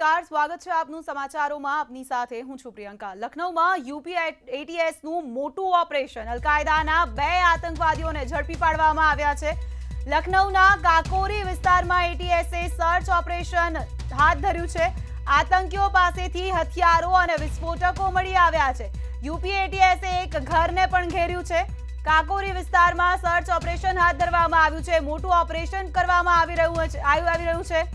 નમસ્કાર, સ્વાગત છે આપનું સમાચારોમાં. આપની સાથે હું છું પ્રિયંકા. લખનૌમાં યુપી એટીએસનું મોટું ઓપરેશન, અલકાયદાના બે આતંકવાદીઓને ઝડપી પાડવામાં આવ્યા છે. લખનૌના કાકોરી વિસ્તારમાં એટીએસે સર્ચ ઓપરેશન હાથ ધર્યું છે. આતંકીઓ પાસેથી હથિયારો અને વિસ્ફોટકો મળી આવ્યા છે. યુપી એટીએસએ એક ઘરને પણ ઘેર્યું છે. કાકોરી વિસ્તારમાં સર્ચ ઓપરેશન હાથ ધરવામાં આવ્યું છે. મોટું ઓપરેશન કરવામાં આવી રહ્યું છે આવી રહ્યું છે.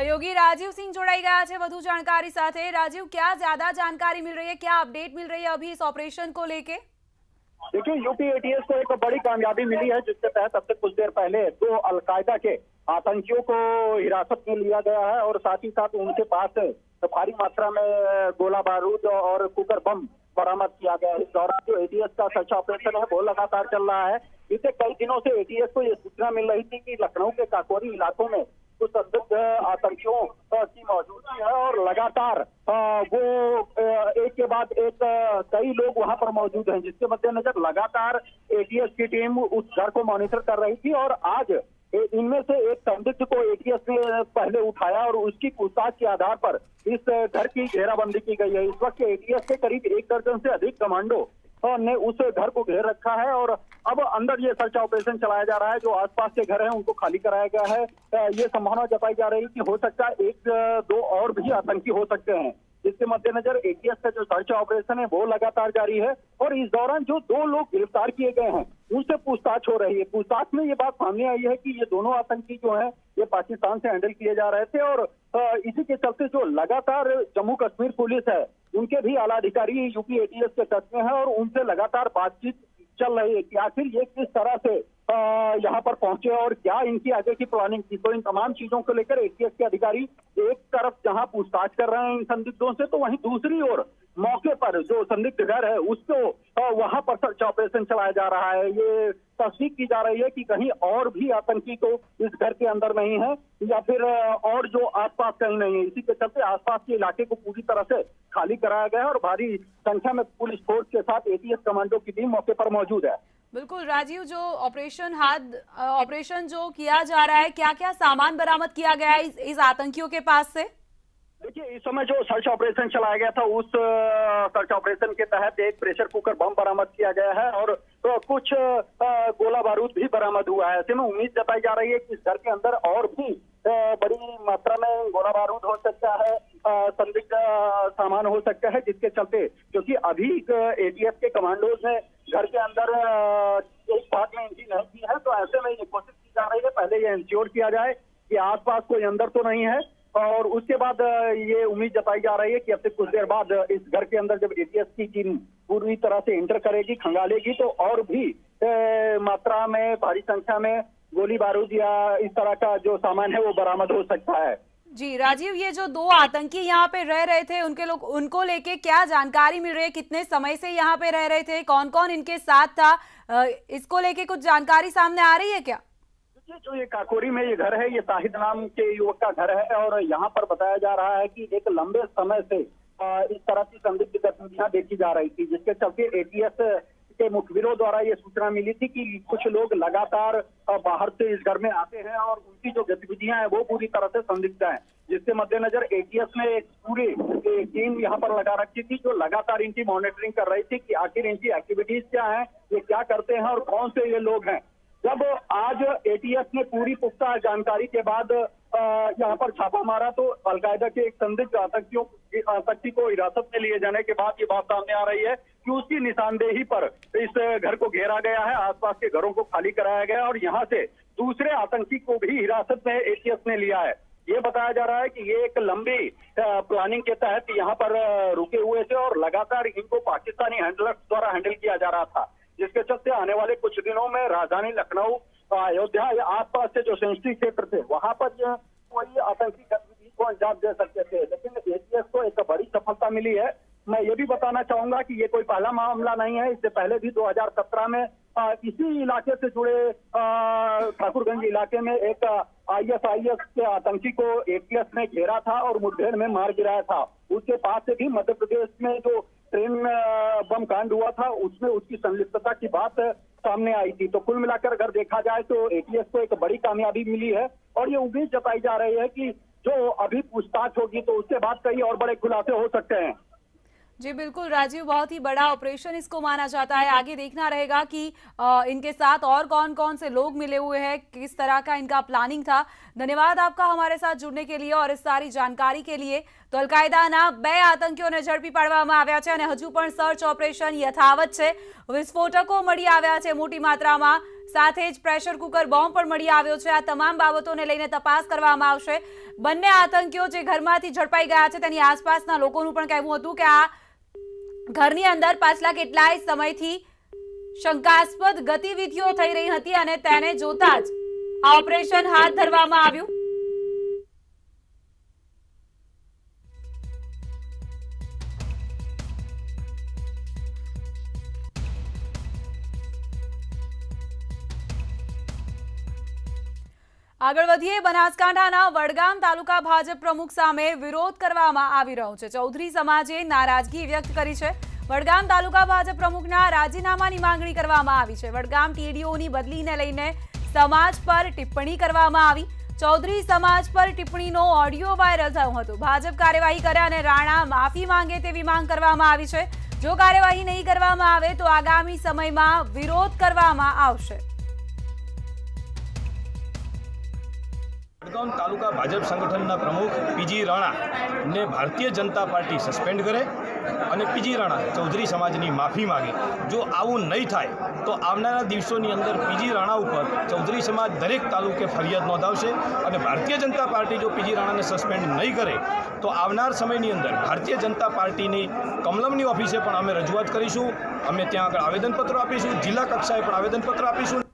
सहयोगी राजीव सिंह जोड़ाई गया है વધુ जानकारी સાથે राजीव क्या ज्यादा जानकारी मिल रही है क्या अपडेट मिल रही है अभी इस ऑपरेशन को लेके देखिए यूपी एटीएस को एक बड़ी कामयाबी मिली है जिसके तहत अब से कुछ देर पहले दो अलकायदा के आतंकियों को हिरासत में लिया गया है और साथ ही साथ उनके पास भारी मात्रा में गोला बारूद और कुकर बम बरामद किया गया है इस दौरान जो एटीएस का सर्च ऑपरेशन है वो लगातार चल रहा है बीते कई दिनों से एटीएस को ये सूचना मिल रही थी कि लखनऊ के काकोरी इलाकों में कुछ संदिग्ध आतंकियों की मौजूदगी है और लगातार वो एक के बाद एक कई लोग वहाँ पर मौजूद हैं, जिसके मद्देनजर लगातार एटीएस की टीम उस घर को मॉनिटर कर रही थी और आज इनमें से एक संदिग्ध को एटीएस ने पहले उठाया और उसकी पूछताछ के आधार पर इस घर की घेराबंदी की गई है। इस वक्त एटीएस के करीब एक दर्जन से अधिक कमांडो ने उस घर को घेर रखा है और अब अंदर ये सर्च ऑपरेशन चलाया जा रहा है, जो आसपास के घर हैं, उनको खाली कराया गया है। ये संभावना जताई जा रही है कि हो सकता है एक दो और भी आतंकी हो सकते हैं। इसके मद्देनजर एटीएस का जो सर्च ऑपरेशन है, वो लगातार जारी है और इस दौरान जो दो लोग गिरफ़्तार किए गए हैं, उनसे पूछताछ हो रही है। पूछताछ में ये बात सामने आई है कि ये दोनों आतंकी जो हैं, ये पाकिस्तान से हैंडल किए जा रहे थे और इसी के चलते जो लगातार जम्मू कश्मीर पुलिस है उनके भी आला अधिकारी यूपी एटीएस के टच में है और उनसे लगातार बातचीत चल रही है कि आखिर ये किस तरह से अ, यहाँ पर पहुँचे और क्या इनकी आगे की प्लानिंग थी? तो इन तमाम चीज़ों को लेकर एटीएस के अधिकारी एक तरफ़ जहाँ पूछताछ कर रहे हैं इन संदिग्धों से तो वहीं दूसरी ओर मौके पर जो संदिग्ध घर है, उसको वहाँ पर सर्च ऑपरेशन चलाया जा रहा है। ये तस्दीक की जा रही है कि कहीं और भी आतंकी को इस घर के अंदर नहीं है, या फिर और जो आसपास कहीं नहीं है। इसी के चलते आसपास के इलाके को पूरी तरह से खाली कराया गया है और भारी संख्या में पुलिस फोर्स के साथ एटीएस कमांडो की टीम मौके पर मौजूद है। बिल्कुल राजीव जो ऑपरेशन हाथ ऑपरेशन जो किया जा रहा है क्या क्या सामान बरामद किया गया है इस, इस आतंकियों के पास से? देखिए इस समय जो सर्च ऑपरेशन चलाया गया था उस सर्च ऑपरेशन के तहत एक प्रेशर कुकर बम बरामद किया गया है और अ, कुछ गोला बारूद भी बरामद हुआ है। ऐसे में उम्मीद जताई जा रही है कि इस घर के अंदर और भी बड़ी मात्रा में गोला बारूद हो सकता है संदिग्ध सामान हो सकता है जिसके चलते क्योंकि अभी एटीएस के कमांडोज ने घर के अंदर एक भाग में एंट्री नहीं की है तो ऐसे में ये कोशिश की जा रही है पहले ये इंश्योर किया जाए कि आसपास कोई अंदर तो नहीं है और उसके बाद ये उम्मीद जताई जा रही है कि अब से कुछ देर बाद इस घर के अंदर जब एटीएस की टीम पूरी तरह से इंटर करेगी खंगालेगी तो और भी अ, मात्रा में भारी संख्या में गोली बारूद या इस तरह का जो सामान है वो बरामद हो सकता है। जी राजीव ये जो दो आतंकी यहाँ पे रह रहे थे उनके लोग उनको लेके क्या जानकारी मिल रही है? कितने समय से यहाँ पे रह रहे थे? कौन कौन इनके साथ था? इसको लेके कुछ जानकारी सामने आ रही है क्या? देखिए जो ये काकोरी में ये घर है ये साहिद नाम के युवक का घर है और यहाँ पर बताया जा रहा है कि एक लंबे समय से इस तरह की संदिग्ध गतिविधियाँ देखी जा रही थी, जिसके चलते एटीएस के मुखबिरों द्वारा ये सूचना मिली थी कि कुछ लोग लगातार बाहर से इस घर में आते हैं और उनकी जो गतिविधियाँ हैं वो पूरी तरह से संदिग्ध हैं। जिसके मद्देनजर एटीएस ने एक पूरी टीम यहाँ पर लगा रखी थी जो लगातार इनकी मॉनिटरिंग कर रही थी कि आखिर इनकी एक्टिविटीज़ क्या है, ये क्या करते हैं और कौन से ये लोग हैं। जब आज एटीएस ने पूरी पुख्ता जानकारी के बाद यहाँ पर छापा मारा तो अलकायदा के एक संदिग्ध आतंकियों आतंकी को हिरासत में लिए जाने के बाद ये बात सामने आ रही है कि उसकी निशानदेही पर इस घर को घेरा गया है, आसपास के घरों को खाली कराया गया और यहाँ से दूसरे आतंकी को भी हिरासत में एटीएस ने लिया है। ये बताया जा रहा है कि ये एक लंबी प्लानिंग के तहत यहाँ पर रुके हुए थे और लगातार इनको पाकिस्तानी हैंडलर्स द्वारा हैंडल किया जा रहा था। जिसके चलते आने वाले कुछ दिनों में राजधानी लखनऊ, अयोध्या या आसपास के जो सेंसिटिव क्षेत्र थे, वहाँ पर कोई आतंकी गतिविधि को अंजाम दे सकते थे। लेकिन एटीएस को एक बड़ी सफलता मिली है। मैं ये भी बताना चाहूँगा कि ये कोई पहला मामला नहीं है। इससे पहले भी 2017 में इसी इलाके से जुड़े ठाकुरगंज इलाके में एक आईएसआईएस के आतंकी को एटीएस ने घेरा था और मुठभेड़ में मार गिराया था। उसके पास से भी मध्य प्रदेश में जो ट्रेन बम कांड हुआ था, उसमें उसकी संलिप्तता की बात सामने आई थी। तो कुल मिलाकर अगर देखा जाए तो एटीएस को एक बड़ी कामयाबी मिली है और ये उम्मीद जताई जा रही है कि जो अभी पूछताछ होगी तो उसके बाद कई और बड़े खुलासे हो सकते हैं। जी बिल्कुल राजीव बहुत ही बड़ा ऑपरेशन इसको माना जाता है आगे देखना रहेगा कि अ, इनके साथ और कौन कौन से लोग मिले हुए हैं किस तरह का इनका प्लानिंग था धन्यवाद आपका हमारे साथ जुड़ने के लिए और इस सारी जानकारी के लिए તો અલકાયદાના બે આતંકીઓને ઝડપી પાડવામાં આવ્યા છે અને હજુ પણ સર્ચ ઓપરેશન યથાવત છે વિસ્ફોટકો મળી આવ્યા છે મોટી માત્રામાં સાથે જ પ્રેશર કુકર બોમ્બ પણ મળી આવ્યો છે આ તમામ બાબતોને લઈને તપાસ કરવામાં આવશે બંને આતંકીઓ જે ઘરમાંથી ઝડપાઈ ગયા છે તેની આસપાસના લોકોનું પણ કહેવું હતું કે આ ઘરની અંદર પાછલા કેટલાય સમયથી શંકાસ્પદ ગતિવિધિઓ થઈ રહી હતી અને તેને જોતા જ આ ઓપરેશન હાથ ધરવામાં આવ્યું. આગળ વધીએ, બનાસકાંઠાના વડગામ તાલુકા ભાજપ પ્રમુખ સામે વિરોધ કરવામાં આવી રહ્યો છે. ચૌધરી સમાજે નારાજગી વ્યક્ત કરી છે. વડગામ તાલુકા ભાજપ પ્રમુખના રાજીનામાની માંગણી કરવામાં આવી છે. વડગામ ટીડીઓની બદલીને લઈને સમાજ પર ટિપ્પણી કરવામાં આવી. ચૌધરી સમાજ પર ટિપ્પણીનો ઓડિયો વાયરલ થયો હતો. ભાજપ કાર્યવાહી કરે અને રાણા માફી માંગે તેવી માંગ કરવામાં આવી છે. જો કાર્યવાહી નહીં કરવામાં આવે, તો આગામી સમયમાં વિરોધ કરવામાં આવશે. વડગામ તાલુકા ભાજપ સંગઠનના પ્રમુખ પીજી રાણાને ભારતીય જનતા પાર્ટી સસ્પેન્ડ કરે અને પીજી રાણા ચૌધરી સમાજની માફી માગે. જો આવું નહીં થાય, તો આવનારા દિવસોની અંદર પીજી રાણા ઉપર ચૌધરી સમાજ દરેક તાલુકે ફરિયાદ નોંધાવશે અને ભારતીય જનતા પાર્ટી જો પીજી રાણાને સસ્પેન્ડ નહીં કરે, તો આવનાર સમયની અંદર ભારતીય જનતા પાર્ટીની કમલમની ઓફિસે પણ અમે રજૂઆત કરીશું. અમે ત્યાં આગળ આવેદનપત્ર આપીશું, જિલ્લા કક્ષાએ પણ આવેદનપત્ર આપીશું.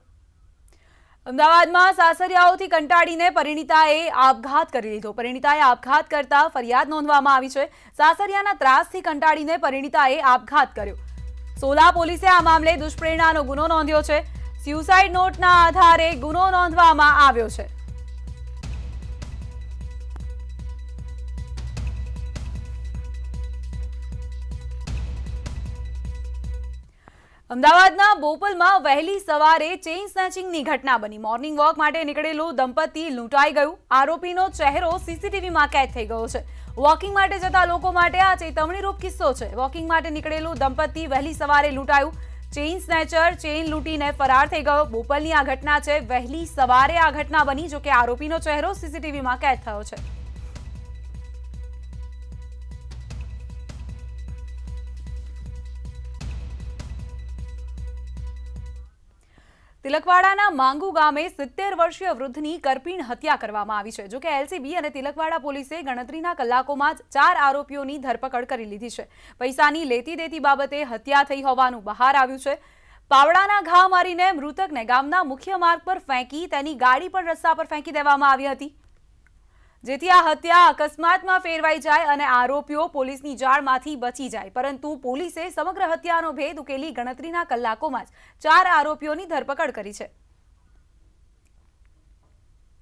અમદાવાદમાં સાસરિયાઓથી કંટાળીને પરિણીતાએ આપઘાત કરી લીધો. પરિણીતાએ આપઘાત કરતા ફરિયાદ નોંધવામાં આવી છે. સાસરિયાના ત્રાસથી કંટાળીને પરિણીતાએ આપઘાત કર્યો. સોલા પોલીસે આ મામલે દુષ્પ્રેરણાનો ગુનો નોંધ્યો છે. સ્યુસાઇડ નોટના આધારે ગુનો નોંધવામાં આવ્યો છે. અમદાવાદના બોપલમાં વહેલી સવારે ચેઇન સ્નેચિંગની ઘટના બની. મોર્નિંગ વોક માટે નીકળેલું દંપતી લૂંટાઈ ગયું. આરોપીનો ચહેરો સીસીટીવીમાં કેદ થઈ ગયો છે. વોકિંગ માટે જતા લોકો માટે આ ચેતવણીરૂપ કિસ્સો છે. વોકિંગ માટે નીકળેલું દંપતી વહેલી સવારે લૂંટાયું. ચેઇન સ્નેચર, ચેઇન લૂંટીને ફરાર થઈ ગયો. બોપલની આ ઘટના છે. વહેલી સવારે આ ઘટના બની, જોકે આરોપીનો ચહેરો સીસીટીવીમાં કેદ થયો છે. તિલકવાડાના માંગુ ગામે સિત્તેર વર્ષીય વૃદ્ધની કરપીણ હત્યા કરવામાં આવી છે. જોકે એલસીબી અને તિલકવાડા પોલીસે ગણતરીના કલાકોમાં જ ચાર આરોપીઓની ધરપકડ કરી લીધી છે. પૈસાની લેતી દેતી બાબતે હત્યા થઈ હોવાનું બહાર આવ્યું છે. પાવડાના ઘા મારીને મૃતકને ગામના મુખ્ય માર્ગ પર ફેંકી તેની ગાડી પણ રસ્તા પર ફેંકી દેવામાં આવી હતી. જેથી આ હત્યા અકસ્માતમાં ફેરવાઈ જાય અને આરોપીઓ પોલીસની જાળમાંથી બચી જાય. પરંતુ પોલીસે સમગ્ર હત્યાનો ભેદ ઉકેલી ગણતરીના કલાકોમાં જ ચાર આરોપીઓની ધરપકડ કરી છે.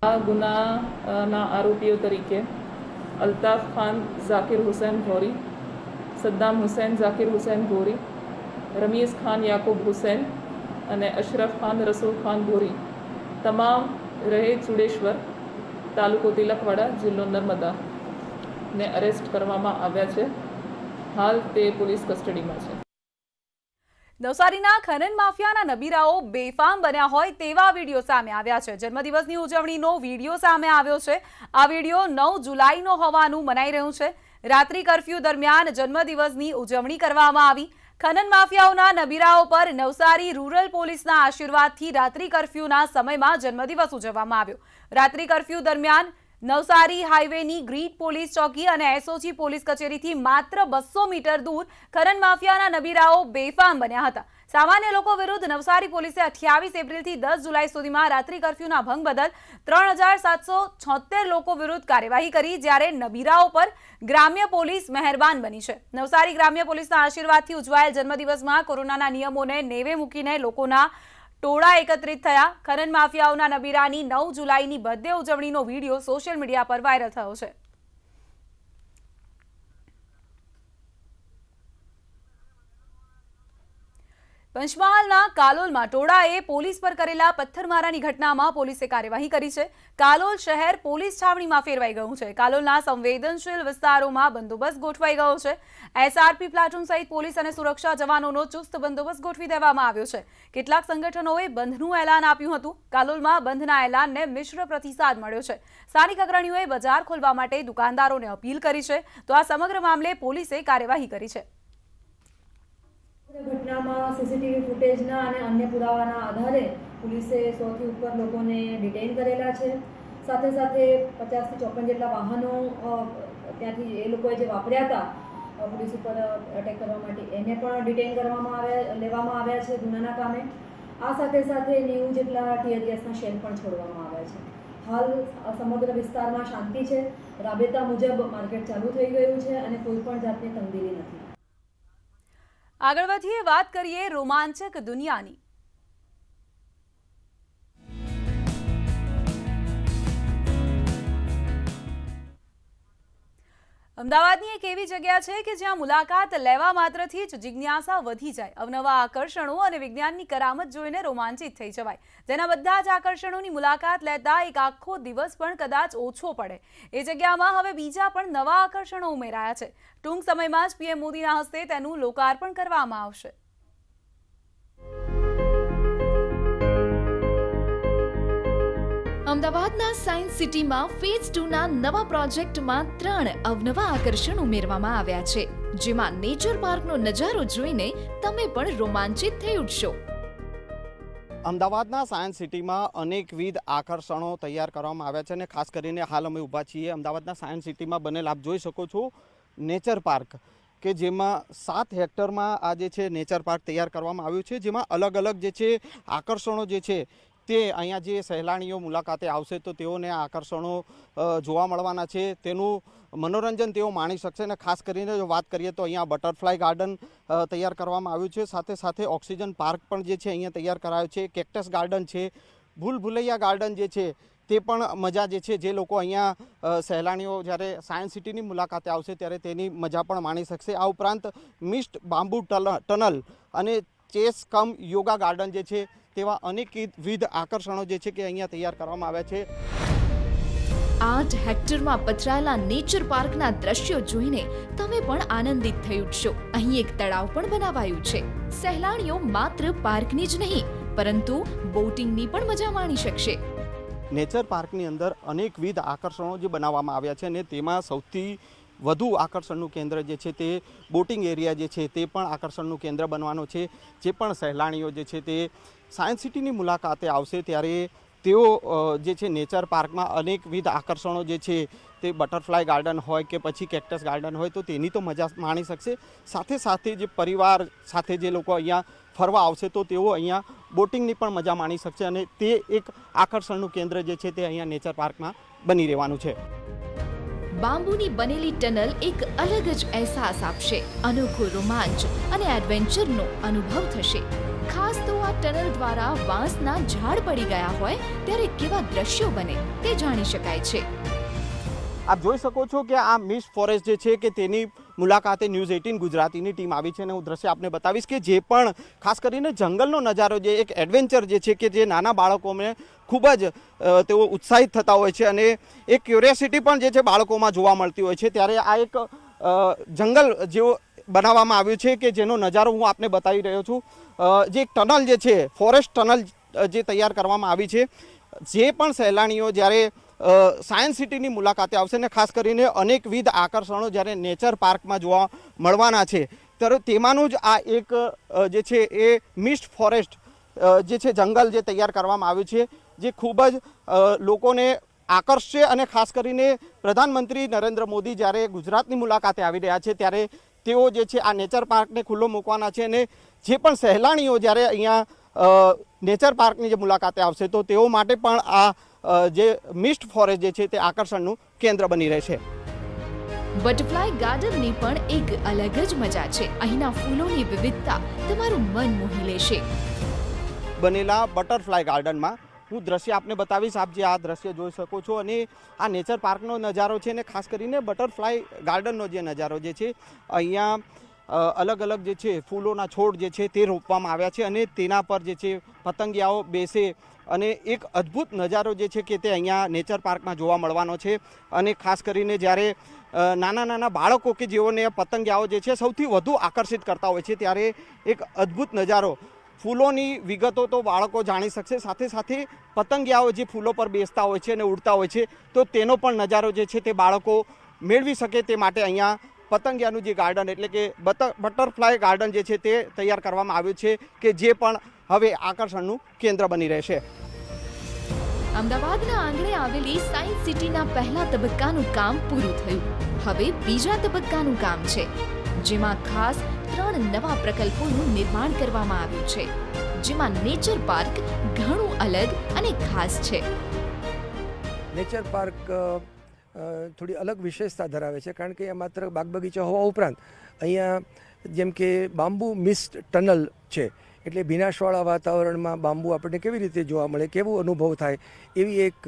આ ગુનાના આરોપીઓ તરીકે અલ્તાફ ખાન, ઝાકિર હુસૈન ઘોરી સદ્દામ હુસૈન, ઝાકિર હુસૈન ઘોરી રમીઝ ખાન, યાકુબ હુસૈન અને અશરફ ખાન, રસૂલ ખાન ઘોરી તમામ રહે ચુડેશ્વર. તાલુકો તિલકવાડા જિલ્લો નર્મદા ને અરેસ્ટ કરવામાં આવ્યા છે. હાલ તે પોલીસ કસ્ટડીમાં છે. નવસારીના ખનન માફિયાના નબીરાઓ બેફામ બન્યા હોય તેવા વીડિયો સામે આવ્યા છે. જન્મદિવસની ઉજવણીનો વીડિયો સામે આવ્યો છે. આ વીડિયો નવ જુલાઈનો હોવાનું મનાઈ રહ્યું છે. રાત્રિ કર્ફ્યુ દરમિયાન જન્મદિવસની ઉજવણી કરવામાં આવી. ખનન માફિયાઓના નબીરાઓ પર નવસારી રૂરલ પોલીસના આશીર્વાદથી રાત્રિ કરફ્યુના સમયમાં જન્મદિવસ ઉજવવામાં આવ્યો. રાત્રિ કર્ફ્યુ દરમિયાન નવસારી હાઈવેની ગ્રીડ પોલીસ ચોકી અને એસઓજી પોલીસ કચેરીથી માત્ર બસો મીટર દૂર ખનન માફિયાના નબીરાઓ બેફામ બન્યા હતા. સામાન્ય લોકો વિરુદ્ધ નવસારી પોલીસે અઠ્યાવીસ એપ્રિલથી દસ જુલાઈ સુધીમાં રાત્રિ કરફ્યુના ભંગ બદલ ત્રણ લોકો વિરુદ્ધ કાર્યવાહી કરી, જ્યારે નબીરાઓ પર ગ્રામ્ય પોલીસ મહેરબાન બની છે. નવસારી ગ્રામ્ય પોલીસના આશીર્વાદથી ઉજવાયેલ જન્મદિવસમાં કોરોનાના નિયમોને નેવે મૂકીને લોકોના ટોળા એકત્રિત થયા. ખનન માફિયાઓના નબીરાની નવ જુલાઈની બર્થડે ઉજવણીનો વીડિયો સોશિયલ મીડિયા પર વાયરલ થયો છે. પંચમહાલના કાલોલમાં ટોળાએ પોલીસ પર કરેલા પથ્થરમારાની ઘટનામાં પોલીસે કાર્યવાહી કરી છે. કાલોલ શહેર પોલીસ છાવણીમાં ફેરવાઈ ગયું છે. કાલોલના સંવેદનશીલ વિસ્તારોમાં બંદોબસ્ત ગોઠવાઈ ગયો છે. એસઆરપી પ્લાટુન સહિત પોલીસ અને સુરક્ષા જવાનોનો ચુસ્ત બંદોબસ્ત ગોઠવી દેવામાં આવ્યો છે. કેટલાક સંગઠનોએ બંધનું એલાન આપ્યું હતું. કાલોલમાં બંધના એલાનને મિશ્ર પ્રતિસાદ મળ્યો છે. સ્થાનિક અગ્રણીઓએ બજાર ખોલવા માટે દુકાનદારોને અપીલ કરી છે. તો આ સમગ્ર મામલે પોલીસે કાર્યવાહી કરી છે. ઘટનામાં સીસીટીવી ફૂટેજના અને અન્ય પુરાવાના આધારે પોલીસે સોથી ઉપર લોકોને ડિટેઇન કરેલા છે. સાથે સાથે પચાસથી ચોપન જેટલા વાહનો ત્યાંથી એ લોકોએ જે વાપર્યા હતા પોલીસ ઉપર અટેક કરવા માટે એને પણ ડિટેઇન કરવામાં આવ્યા, લેવામાં આવ્યા છે ગુનાના કામે. આ સાથે સાથે નેવું જેટલા ટીઆરએસના શેલ પણ છોડવામાં આવ્યા છે. હાલ સમગ્ર વિસ્તારમાં શાંતિ છે. રાબેતા મુજબ માર્કેટ ચાલુ થઈ ગયું છે અને કોઈ પણ જાતની તંગદીલી નથી. આગળ વધીએ વાત કરીએ રોમાંચક દુનિયાની. અમદાવાદની એક એવી જગ્યા છે કે જ્યાં મુલાકાત લેવા માત્રથી જ જિજ્ઞાસા વધી જાય. અવનવા આકર્ષણો અને વિજ્ઞાનની કરામત જોઈને રોમાંચિત થઈ જવાય. જેના બધા જ આકર્ષણોની મુલાકાત લેતા એક આખો દિવસ પણ કદાચ ઓછો પડે. એ જગ્યામાં હવે બીજા પણ નવા આકર્ષણો ઉમેરાયા છે. ટૂંક સમયમાં જ પીએમ મોદીના હસ્તે તેનું લોકાર્પણ કરવામાં આવશે. અમદાવાદના સાયન્સ સિટીમાં ફેઝ ટુના નવા પ્રોજેક્ટમાં ત્રણ અવનવા આકર્ષણ ઉમેરવામાં આવ્યા છે, જેમાં નેચર પાર્કનો નજારો જોઈને તમે પણ રોમાંચિત થઈ ઉઠશો. અમદાવાદના સાયન્સ સિટીમાં અનેકવિધ આકર્ષણો તૈયાર કરવામાં આવ્યા છે અને ખાસ કરીને હાલ અમે ઊભા છીએ. અમદાવાદના સાયન્સ સિટીમાં બનેલ આપ જોઈ શકો છો નેચર પાર્ક, કે જેમાં સાત હેક્ટરમાં આ જે છે નેચર પાર્ક તૈયાર કરવામાં આવ્યું છે, જેમાં અલગ અલગ જે છે આકર્ષણો જે છે તે અહીંયા જે સહેલાણીઓ મુલાકાતે આવશે તો તેઓને આકર્ષણો જોવા મળવાના છે. તેનું મનોરંજન તેઓ માણી શકશે અને ખાસ કરીને જો વાત કરીએ તો અહીંયા બટરફ્લાય ગાર્ડન તૈયાર કરવામાં આવ્યું છે. સાથે સાથે ઓક્સિજન પાર્ક પણ જે છે અહીંયા તૈયાર કરાયો છે. કેક્ટસ ગાર્ડન છે. ભૂલ ભૂલૈયા ગાર્ડન જે છે તે પણ મજા જે છે જે લોકો અહીંયા સહેલાણીઓ જ્યારે સાયન્સ સિટીની મુલાકાતે આવશે ત્યારે તેની મજા પણ માણી શકશે. આ ઉપરાંત મિસ્ટ બાંબુ ટનલ અને ચેસ કમ યોગા ગાર્ડન જે છે તેવા અનેકવિધ આકર્ષણો જે છે કે અહીંયા તૈયાર કરવામાં આવ્યા છે. આઠ હેક્ટરમાં પથરાયેલા નેચર પાર્કના દ્રશ્યો જોઈને તમે પણ આનંદિત થઈ ઉઠશો. અહીં એક તળાવ પણ બનાવાયું છે. સહેલાણીઓ માત્ર પાર્કની જ નહીં પરંતુ બોટિંગની પણ મજા માણી શકશે. નેચર પાર્કની અંદર અનેકવિધ આકર્ષણો જે બનાવવામાં આવ્યા છે અને તેમાં સૌથી વધુ આકર્ષણનું કેન્દ્ર જે છે તે બોટિંગ એરિયા જે છે તે પણ આકર્ષણનું કેન્દ્ર બનવાનો છે. જે પણ સહેલાણીઓ જે છે તે સાયન્સ સિટીની મુલાકાતે આવશે ત્યારે તેઓ જે છે નેચર પાર્કમાં અનેકવિધ આકર્ષણો જે છે તે બટરફ્લાય ગાર્ડન હોય કે પછી કેક્ટસ ગાર્ડન હોય તો તેની તો મજા માણી શકશે. સાથે સાથે જે પરિવાર સાથે જે લોકો અહીંયા ફરવા આવશે તો તેઓ અહીંયા બોટિંગની પણ મજા માણી શકશે અને તે એક આકર્ષણનું કેન્દ્ર જે છે તે અહીંયા નેચર પાર્કમાં બની રહેવાનું છે. બાંબુની બનેલી ટનલ એક અલગ જ અહેસાસ આપશે, અનોખો રોમાંચ અને એડવેન્ચરનો અનુભવ થશે. ખાસ તો આ ટનલ દ્વારા વાંસના ઝાડ પડી ગયા હોય, ત્યારે કેવા દ્રશ્યો બને તે જાણી શકાય છે. આપ જોઈ શકો છો કે આ મિસ ફોરેસ્ટ જે છે કે તેની મુલાકાતે ન્યૂઝ એટીન ગુજરાતીની ટીમ આવી છે અને હું દ્રશ્ય આપને બતાવીશ કે જે પણ ખાસ કરીને જંગલનો નજારો જે એક એડવેન્ચર જે છે કે જે નાના બાળકોને ખૂબ જ તેઓ ઉત્સાહિત થતા હોય છે અને એક ક્યુરિયોસિટી પણ જે છે બાળકોમાં જોવા મળતી હોય છે. ત્યારે આ એક જંગલ જેવો બનાવવામાં આવ્યું છે કે જેનો નજારો હું આપને બતાવી રહ્યો છું. જે એક ટનલ જે છે ફોરેસ્ટ ટનલ જે તૈયાર કરવામાં આવી છે. જે પણ સહેલાણીઓ જ્યારે સાયન્સ સિટીની મુલાકાતે આવશે ને ખાસ કરીને અનેકવિધ આકર્ષણો જ્યારે નેચર પાર્કમાં જોવા મળવાના છે ત્યારે તેમાંનું જ આ એક જે છે એ મિસ્ટ ફોરેસ્ટ જે છે જંગલ જે તૈયાર કરવામાં આવ્યું છે. જે ખૂબ જ લોકોને આકર્ષશે અને ખાસ કરીને પ્રધાનમંત્રી નરેન્દ્ર મોદી જ્યારે ગુજરાતની મુલાકાતે આવી રહ્યા છે ત્યારે તેઓ જે છે આ નેચર પાર્કને ખુલ્લો મૂકવાના છે અને જે પણ સહેલાણીઓ જ્યારે અહીંયા નેચર પાર્કની જે મુલાકાતે આવશે તો તેઓ માટે પણ આ જે મિસ્ટ ફોરેસ્ટ જે છે તે આકર્ષણનું કેન્દ્ર બની રહેશે. બટરફ્લાય ગાર્ડનની પણ એક અલગ જ મજા છે. અહીંના ફૂલોની વિવિધતા તમારું મન મોહી લેશે. બનેલા બટરફ્લાય ગાર્ડનમાં હું દ્રશ્ય આપને બતાવીશ. આપ જે આ દ્રશ્ય જોઈ શકો છો અને આ નેચર પાર્કનો નજારો છે અને ખાસ કરીને બટરફ્લાય ગાર્ડનનો જે નજારો જે છે, અહીંયા અલગ અલગ જે છે, ફૂલોના છોડ જે છે તે રોપવામાં આવ્યા છે અને તેના પર જે છે પતંગિયાઓ બેસે અને એક અદ્ભુત નજારો જે છે કે તે અહીંયા નેચર પાર્કમાં જોવા મળવાનો છે અને ખાસ કરીને જ્યારે નાના નાના બાળકો કે જેઓને પતંગિયાઓ જે છે સૌથી વધુ આકર્ષિત કરતા હોય છે ત્યારે એક અદ્ભુત નજારો ફૂલોની વિગતો તો બાળકો જાણી શકશે. સાથે સાથે પતંગિયાઓ જે ફૂલો પર બેસતા હોય છે અને ઉડતા હોય છે, તો તેનો પણ નજારો જે છે તે બાળકો મેળવી શકે તે માટે અહીંયા પતંગિયાનું જે ગાર્ડન એટલે કે બટરફ્લાય ગાર્ડન જે છે તે તૈયાર કરવામાં આવ્યું છે કે જે પણ હવે આકર્ષણનું કેન્દ્ર બની રહેશે. અમદાવાદના આંગણે આવેલી સાયન્સ સિટીના પહેલા તબક્કાનું કામ પૂરું થયું. હવે બીજા તબક્કાનું કામ છે. જેમાં ખાસ ત્રણ નવા પ્રકલ્પોનું નિર્માણ કરવામાં આવ્યું છે, જેમાં નેચર પાર્ક ઘણું અલગ અને ખાસ છે. નેચર પાર્ક થોડી અલગ વિશેષતા ધરાવે છે, કારણ કે એ માત્ર બાગ બગીચા હોવા ઉપરાંત અહીંયા જેમ કે બાંબુ મિસ્ટ ટનલ છે, એટલે ભીનાશવાળા વાતાવરણમાં બાંબુ આપણને કેવી રીતે જોવા મળે, કેવું અનુભવ થાય, એવી એક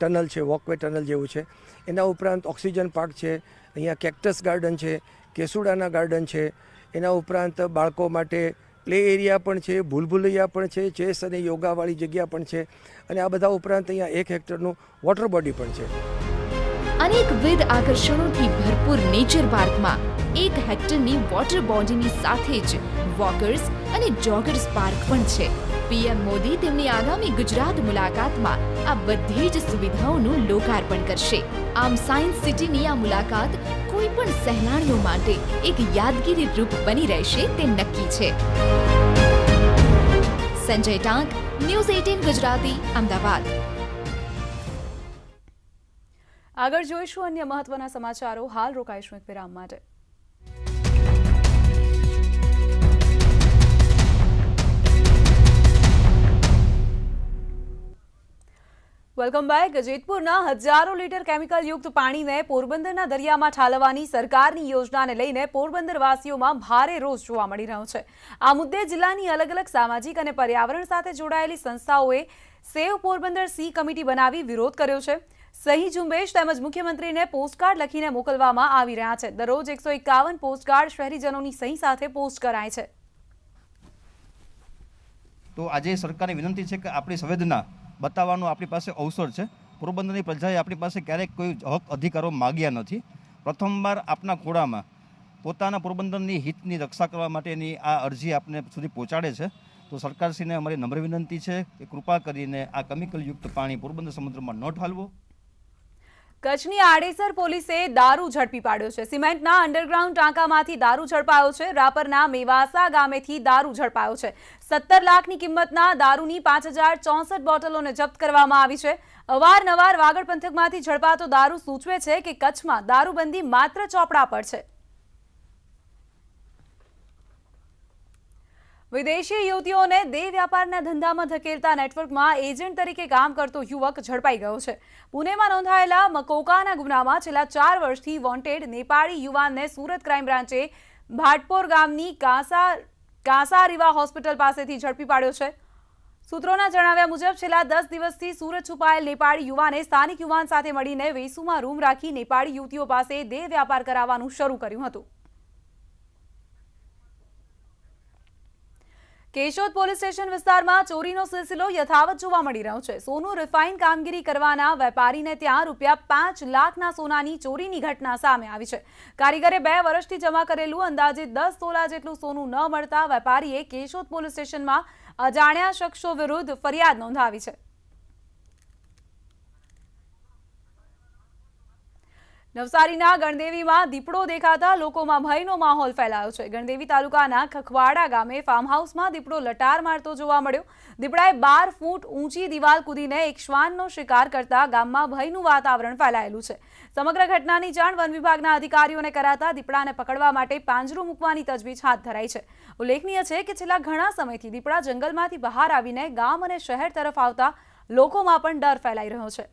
ટનલ છે, વોકવે ટનલ જેવું છે. એના ઉપરાંત ઓક્સિજન પાર્ક છે, અહીંયા કેક્ટસ ગાર્ડન છે કેસુડાના ગાર્ડન છે. એના ઉપરાંત બાળકો માટે પ્લે એરિયા પણ છે, ભૂલભુલૈયા પણ છે, ચેસ અને યોગાવાળી જગ્યા પણ છે. અને આ બધા ઉપરાંત અહીંયા એક હેક્ટરનું વોટર બોડી પણ છે. અનેકવિધ આકર્ષણોથી ભરપૂર નેચર પાર્કમાં એક હેક્ટરની વોટર બોડીની સાથે જ વોકર્સ અને જોગર્સ પાર્ક પણ છે. પીએમ મોદી તેમની આગામી ગુજરાત મુલાકાતમાં આ બધી જ સુવિધાઓનું લોકાર્પણ કરશે. આમ સાયન્સ સિટીની આ મુલાકાત કોઈ પણ સહેલાણીઓ માટે એક યાદગીરી રૂપ બની રહેશે તે નક્કી છે. Sanjay Tank, news eighteen Gujarati, Ahmedabad. આગળ જોઈશું અન્ય મહત્વના સમાચારો. હાલ રોકાઈશું એક વિરામ માટે. વેલકમ બેક જેતપુરના હજારો લીટર કેમિકલ યુક્ત પાણીને પોરબંદરના દરિયામાં ઠાલવવાની સરકારની યોજનાને લઈને પોરબંદરવાસીઓમાં ભારે રોષ જોવા મળી રહ્યો છે. આ મુદ્દે જિલ્લાની અલગ અલગ સામાજિક અને પર્યાવરણ સાથે જોડાયેલી સંસ્થાઓએ સેવ પોરબંદર સી કમિટી બનાવી વિરોધ કર્યો છે. સહી ઝુંબેશ તેમજ મુખ્યમંત્રીને પોસ્ટકાર્ડ લખીને મોકલવામાં આવી રહ્યા છે. દરરોજ એકસો એકાવન પોસ્ટકાર્ડ શહેરીજનોની સહી સાથે પોસ્ટ કરાય છે. તો આજે સરકારની વિનંતી છે કે આપણી સંવેદના બતાવવાનો આપણી પાસે અવસર છે. પોરબંદરની પ્રજાએ આપણી પાસે ક્યારેક કોઈ હક અધિકારો માગ્યા નથી. પ્રથમવાર આપના ખોળામાં પોતાના પોરબંદરની હિતની રક્ષા કરવા માટેની આ અરજી આપને સુધી પહોંચાડે છે. તો સરકારશ્રીને અમારી નમ્ર વિનંતી છે કે કૃપા કરીને આ કેમિકલયુક્ત પાણી પોરબંદર સમુદ્રમાં ન ઠાલવો. કચ્છની આડેસર પોલીસે દારૂ ઝડપી પાડ્યો છે. સિમેન્ટના અંડરગ્રાઉન્ડ ટાંકામાંથી દારૂ ઝડપાયો છે. રાપરના મેવાસા ગામેથી દારૂ ઝડપાયો છે. સત્તર લાખની કિંમતના દારૂની પાંચ હજાર ચોસઠ બોટલોને જપ્ત કરવામાં આવી છે. અવારનવાર વાગડ પંથકમાંથી ઝડપાતો દારૂ સૂચવે છે કે કચ્છમાં દારૂબંધી માત્ર ચોપડા પર છે. વિદેશી યુવતીઓને દેહ વ્યાપારના ધંધામાં ધકેલતા નેટવર્કમાં એજન્ટ તરીકે કામ કરતો યુવક ઝડપાઈ ગયો છે. પુણેમાં નોંધાયેલા મકોકાના ગુનામાં છેલ્લા ચાર વર્ષથી વોન્ટેડ નેપાળી યુવાનને સુરત ક્રાઇમ બ્રાન્ચે ભાટપોર ગામની કાંસા, કાંસારીવા હોસ્પિટલ પાસેથી ઝડપી પાડ્યો છે. સૂત્રોના જણાવ્યા મુજબ છેલ્લા દસ દિવસથી સુરત છુપાયેલ નેપાળી યુવાને સ્થાનિક યુવાન સાથે મળીને વેસુમાં રૂમ રાખી નેપાળી યુવતીઓ પાસે દેહ વ્યાપાર કરાવવાનું શરૂ કર્યું હતું. કેશોદ પોલીસ સ્ટેશન વિસ્તારમાં ચોરીનો સિલસિલો યથાવત જોવા મળી રહ્યો છે. સોનું રિફાઇન કામગીરી કરવાના વેપારીને ત્યાં રૂપિયા પાંચ લાખના સોનાની ચોરીની ઘટના સામે આવી છે. કારીગરે બે વર્ષથી જમા કરેલું અંદાજે દસ તોલા જેટલું સોનું ન મળતા વેપારીએ કેશોદ પોલીસ સ્ટેશનમાં અજાણ્યા શખ્સો વિરુદ્ધ ફરિયાદ નોંધાવી છે. નવસારીના ગણદેવીમાં દીપડો દેખાતા લોકોમાં ભયનો માહોલ ફેલાયો છે. ગણદેવી તાલુકાના ખખવાડા ગામે ફાર્મ હાઉસમાં દીપડો લટાર મારતો જોવા મળ્યો. દીપડાએ બાર ફૂટ ઊંચી દિવાલ કૂદીને એક શ્વાનનો શિકાર કરતા ગામમાં ભયનું વાતાવરણ ફેલાયેલું છે. સમગ્ર ઘટનાની જાણ વન વિભાગના અધિકારીઓને કરાતા દીપડાને પકડવા માટે પાંજરું મૂકવાની તજવીજ હાથ ધરાઈ છે. ઉલ્લેખનીય છે કે છેલ્લા ઘણા સમયથી દીપડા જંગલમાંથી બહાર આવીને ગામ અને શહેર તરફ આવતા લોકોમાં પણ ડર ફેલાઈ રહ્યો છે.